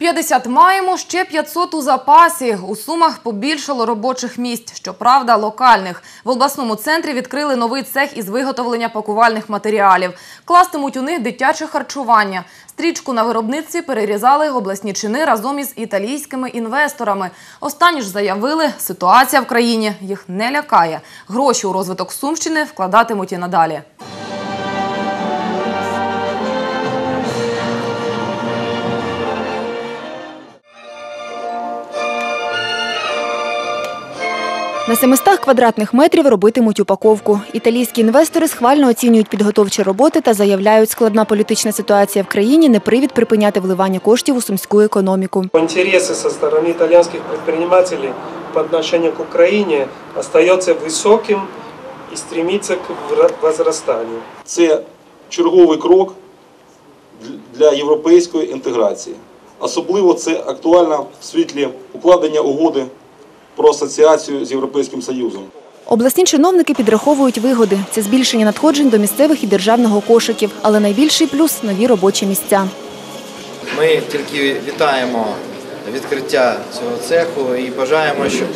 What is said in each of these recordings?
50 маємо, ще 500 у запасі. У Сумах побільшало робочих місць, щоправда, локальних. В обласному центрі відкрили новий цех із виготовлення пакувальних матеріалів. Кластимуть у них дитяче харчування. Стрічку на виробництві перерізали обласні чини разом із італійськими інвесторами. Останні ж заявили, ситуація в країні їх не лякає. Гроші у розвиток Сумщини вкладатимуть і надалі. На 700 квадратних метрів робитимуть упаковку. Італійські інвестори схвально оцінюють підготовчі роботи та заявляють, складна політична ситуація в країні не привід припиняти вливання коштів у сумську економіку. Интересы со стороны итальянских предпринимателей по отношению к Украине остается высоким и стремится к вра- возрастанию. Це черговий крок дл- для європейської інтеграції. Особливо це актуально в світлі укладення угоди про асоціацію з Європейським Союзом. Обласні чиновники підраховують вигоди. Це збільшення надходжень до місцевих і державного кошиків. Але найбільший плюс – нові робочі місця. Ми тільки вітаємо відкриття цього цеху і бажаємо, щоб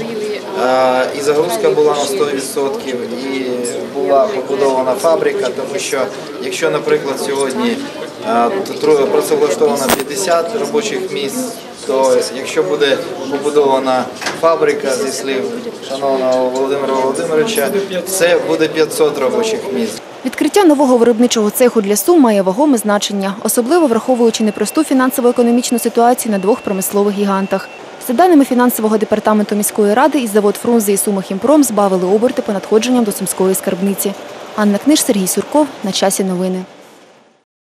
е, і загрузка була на 100%, і була побудована фабрика, тому що якщо, наприклад, сьогодні е, працевлаштовано 50 робочих місць, то якщо буде побудована фабрика зі слів шановного Володимира Володимировича, це буде 500 робочих місць. Відкриття нового виробничого цеху для Сум має вагоме значення, особливо враховуючи непросту фінансово-економічну ситуацію на двох промислових гігантах. За даними фінансового департаменту міської ради, із завод Фрунзе і Сумахімпром збавили оберти по надходженням до сумської скарбниці. Анна Книж, Сергій Сурков. На часі новини.